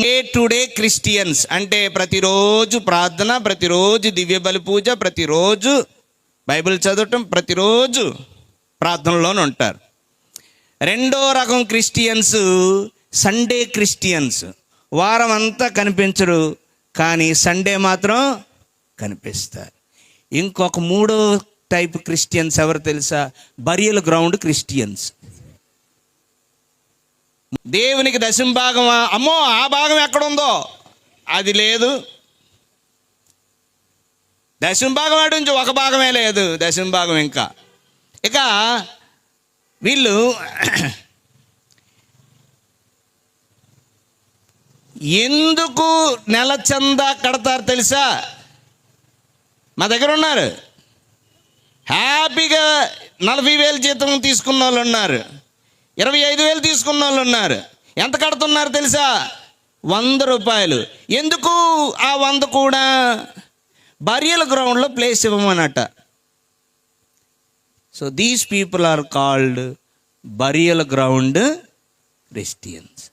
Day to day Christians అంటే ప్రతిరోజు ప్రార్థన ప్రతిరోజు దివ్య బలి పూజ ప్రతిరోజు బైబిల్ చదవటం ప్రతిరోజు ప్రార్థనలోనే ఉంటారు. రెండో రకం క్రిస్టియన్స్ సండే క్రిస్టియన్స్. వారం అంతా కనిపించరు కానీ సండే మాత్రం కనిపిస్తారు. ఇంకొక మూడో టైప్ క్రిస్టియన్స్ ఎవరు తెలుసా? Burial ground Christians. దేవునికి దశం అమ్మో ఆ భాగం ఎక్కడుందో? అది లేదు. దశం భాగం అటు నుంచి ఒక భాగమే లేదు. దశం భాగం ఇంకా. ఇక వీళ్ళు ఎందుకు నెల చందా కడతారు తెలుసా? మా దగ్గర ఉన్నారు. హ్యాపీగా నలభై వేల జీతం తీసుకున్న వాళ్ళు ఉన్నారు. ఇరవై ఐదు వేలు తీసుకున్న వాళ్ళు ఉన్నారు. ఎంత కడుతున్నారు తెలుసా? వంద రూపాయలు. ఎందుకు ఆ వంద కూడా? బరియల గ్రౌండ్లో place ఇవ్వమనట. So these people are called burial ground Christians